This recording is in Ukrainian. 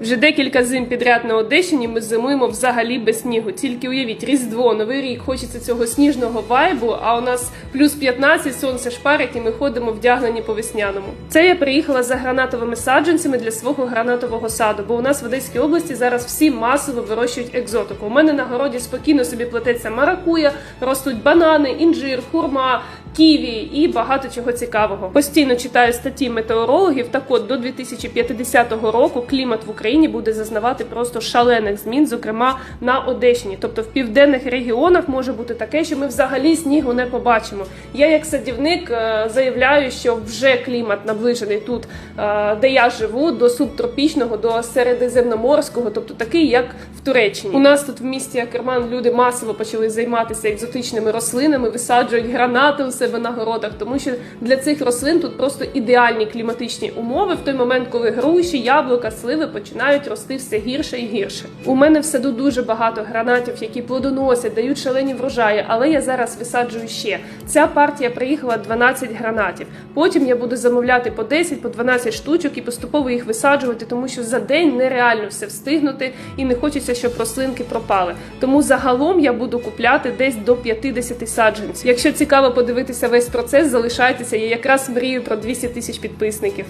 Вже декілька зим підряд на Одещині ми зимуємо взагалі без снігу. Тільки уявіть, Різдво, Новий рік, хочеться цього сніжного вайбу, а у нас плюс 15, сонце шпарить, і ми ходимо вдягнені по весняному. Це я приїхала за гранатовими саджанцями для свого гранатового саду, бо у нас в Одеській області зараз всі масово вирощують екзотику. У мене на городі спокійно собі плететься маракуя, ростуть банани, інжир, хурма. Ківі і багато чого цікавого. Постійно читаю статті метеорологів. Так от до 2050 року клімат в Україні буде зазнавати просто шалених змін, зокрема на Одещині. Тобто в південних регіонах може бути таке, що ми взагалі снігу не побачимо. Я, як садівник, е, заявляю, що вже клімат наближений тут, е, де я живу, до субтропічного, до середземноморського, тобто такий, як в Туреччині. У нас тут в місті Акерман люди масово почали займатися екзотичними рослинами, висаджують гранати у себе на городах, тому що для цих рослин тут просто ідеальні кліматичні умови в той момент, коли груші, яблука, сливи починають рости все гірше і гірше. У мене в саду дуже багато гранатів, які плодоносять, дають шалені врожаї, але я зараз висаджую ще. Ця партія приїхала 12 гранатів. Потім я буду замовляти по 10, по 12 штучок і поступово їх висаджувати, тому що за день нереально все встигнути і не хочеться, щоб рослинки пропали. Тому загалом я буду купляти десь до 50 саджанців. Якщо цікаво подивитися весь процес, залишайтеся. Я якраз мрію про 200 тисяч підписників.